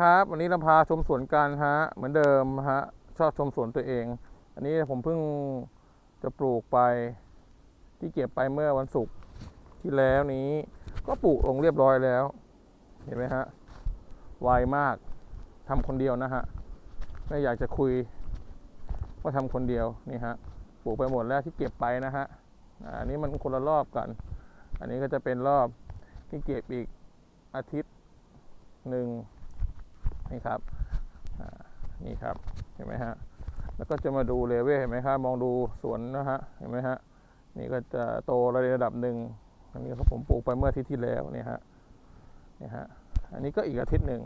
ครับ วันนี้เราพาชมสวนกันฮะ เหมือนเดิมฮะ ชอบชมสวนตัวเอง อันนี้ผมเพิ่งจะปลูกไป ที่เก็บไปเมื่อวันศุกร์ที่แล้วนี้ ก็ปลูกลงเรียบร้อยแล้ว เห็นไหมฮะไวมากทำคนเดียวนะฮะไม่อยากจะคุยว่าทำคนเดียวนี่ฮะปลูกไปหมดแล้วที่เก็บไปนะฮะอันนี้มันคนละรอบกัน อันนี้ก็จะเป็นรอบที่เก็บอีกอาทิตย์หนึ่ง นี่ครับนี่ครับเห็นไหมฮะแล้วก็จะมาดูเลเวลเห็นไหมครับมองดูสวนนะฮะเห็นไหมฮะนี่ก็จะโตระดับหนึ่งอันนี้ครับผมปลูกไปเมื่ออาทิตย์ที่แล้วเนี่ยฮะเนี่ยฮะอันนี้ก็อีกอาทิตย์หนึ่ง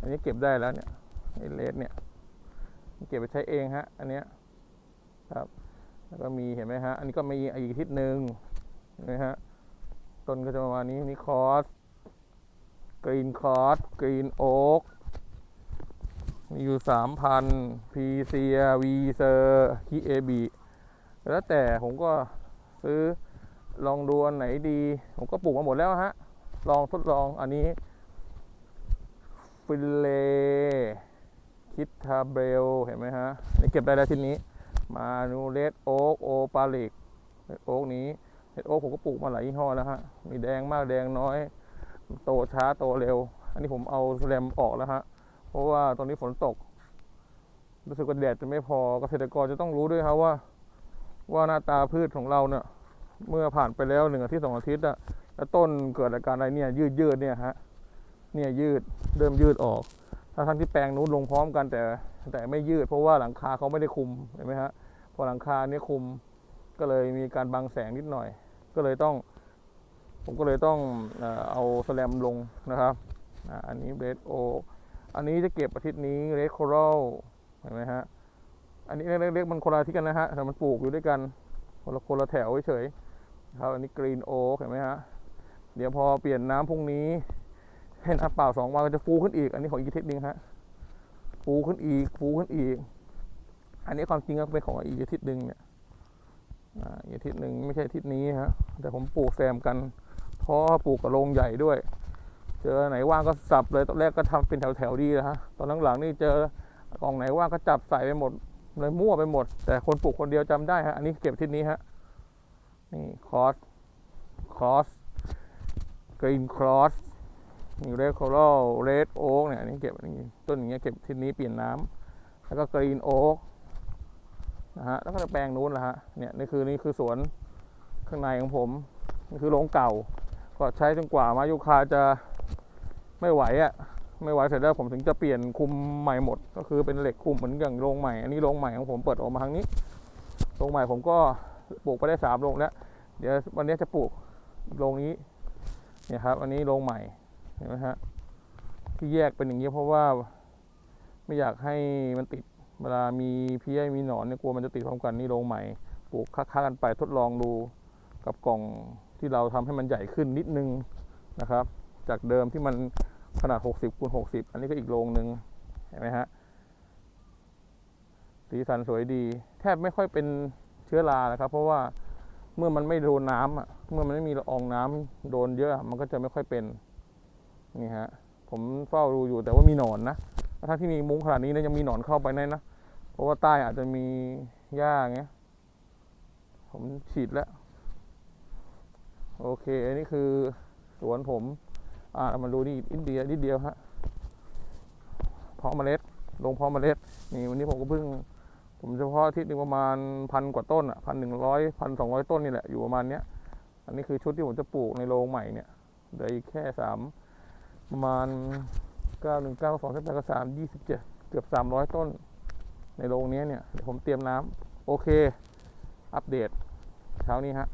อันนี้เก็บได้แล้วเนี่ยไอเลสเนี่ยเก็บไปใช้เองฮะอันเนี้ยครับแล้วก็มีเห็นไหมฮะ อันนี้ก็มีอีกอาทิตย์หนึ่งเห็นไหมฮะ ต้นก็จะประมาณนี้นี่คอส กรีนคอร์สกรีนโอ๊กมีอยู่สามพันพีเซียวีเซอร์คิเอบีแล้วแต่ผมก็ซื้อลองดูอันไหนดี ผมก็ปลูกมาหมดแล้วฮะ ลองทดลองอันนี้ ฟิลเล คิทาเบล เห็นไหมฮะ นี่เก็บได้แล้วทีนี้ มานูเลดโอ๊กโอปาลิกโอ๊กนี้เลดโอ๊กผมก็ปลูกมาหลายยี่ห้อแล้วฮะ มีแดงมากแดงน้อย โตช้าโตเร็ว อันนี้ผมเอาแรมออกแล้วฮะ เพราะว่าตอนนี้ฝนตก รู้สึกว่าแดดจะไม่พอเกษตรกรจะต้องรู้ด้วยครับว่า ว่าหน้าตาพืชของเราเนี่ย เมื่อผ่านไปแล้วหนึ่งอาทิตย์สองอาทิตย์อะแล้วต้นเกิดอาการอะไรเนี่ย ยืดยืดเนี่ยฮะ เนี่ยยืดเริ่มยืดออก ถ้าทั้งที่แปลงนู้นลงพร้อมกันแต่แต่ไม่ยืด เพราะว่าหลังคาเขาไม่ได้คุมเห็นไหมฮะพอหลังคาเนี้คุมก็เลยมีการบังแสงนิดหน่อย ก็เลยต้อง ผมก็เลยต้องเอาสแลมลงนะครับ อันนี้เรดโอ อันนี้จะเก็บอาทิตย์นี้เรดโครัลเห็นไหมฮะ อันนี้เล็กๆมันคนละที่กันนะฮะแต่มันปลูกอยู่ด้วยกันคนละคนละแถวเฉยๆครับอันนี้กรีนโอเห็นไหมฮะ เดี๋ยวพอเปลี่ยนน้ำพรุ่งนี้ให้น้ำเปล่าสองวันก็จะฟูขึ้นอีก อันนี้ของอีกอาทิตย์หนึงฮะ ฟูขึ้นอีก ฟูขึ้นอีก อันนี้ความจริงก็เป็นของอีกอาทิตย์หนึ่งเนี่ยอ่าอีกอาทิตย์หนึ่งไม่ใช่อาทิตย์นี้ฮะ แต่ผมปลูกแซมกัน พาะปลูกกับโรงใหญ่ด้วย เจอไหนว่างก็สับเลยตอนแรกก็ทำเป็นแถวๆดีนะฮะตอนหลังๆนี่เจอกล่องไหนว่างก็จับใส่ไปหมดเลยมั่วไปหมด แต่คนปลูกคนเดียวจำได้ฮะอันนี้เก็บที่นี้ฮะนี่คอสคอสกรีนครอสนี่เรดโครัลเรดโอ๊กเนี่ยอันนี้เก็บอันนี้ต้นอย่างเงี้ยเก็บที่นี้เปลี่ยนน้ำแล้วก็กรีนโอ๊กนะฮะแล้วก็แปลงนู้นแหละฮะเนี่ยนี่คือนี่คือสวนข้างในของผมนี่คือโรงเก่า ก็ใช้จนกว่ามายุคาจะไม่ไหวอะ่ะไม่ไหวเสร็จแล้วผมถึงจะเปลี่ยนคุมใหม่หมด ก็คือเป็นเหล็กคุมเหมือนอย่างโรงใหม่อันนี้โรงใหม่ของผมเปิดออกมาทางนี้โรงใหม่ผมก็ปลูกไปได้สามโรงแล้วเดี๋ยววันนี้จะปลูกโรงนี้เนี่ยครับ อันนี้โรงใหม่เห็นไหมฮะที่แยกเป็นอย่างนี้เพราะว่า ไม่อยากให้มันติดเวลามีเพี้ยมีหนอนเนี่ยกลัวมันจะติดพร้อมกันนี่โรงใหม่ปลูกค้าๆกันไปทดลองดูกับกล่อง ที่เราทำให้มันใหญ่ขึ้นนิดนึงนะครับ จากเดิมที่มันขนาด 60คูณ60 อันนี้ก็อีกโรงหนึ่งเห็นไหมฮะสีสันสวยดี แทบไม่ค่อยเป็นเชื้อรานะครับ เพราะว่าเมื่อมันไม่โดนน้ำอะเมื่อมันไม่มีละอองน้ำโดนเยอะมันก็จะไม่ค่อยเป็นนี่ฮะผมเฝ้าดูอยู่แต่ว่ามีหนอนนะทั้งที่มีมุ้งขนาดนี้นะยังมีหนอนเข้าไปในนะเพราะว่าใต้อาจจะมีหญ้าอย่าเงี้ยผมฉีดแล้ว โอเค อันนี้คือสวนผม อ่ามาดูนี่อินเดียนิดเดียวฮะเพาะเมล็ด ลงเพาะเมล็ด นี่วันนี้ผมก็เพิ่ง ผมเฉพาะทิตย์หนึงประมาณพันกว่าต้นอะพันหนึ่งร้อยพันสองร้อยต้นนี่แหละ อยู่ประมาณเนี้ย อันนี้คือชุดที่ผมจะปลูกในโรงใหม่เนี่ยเหลืออีกแค่สามประมาณเก้าหนึ่งเก้าสองสิบแปดก็สามยี่สิบเจ็ดเกือบสามร้อยต้น ในโรงนี้เนี่ยเดี๋ยวผมเตรียมน้ำโอเค อัปเดต เช้านี้ฮะ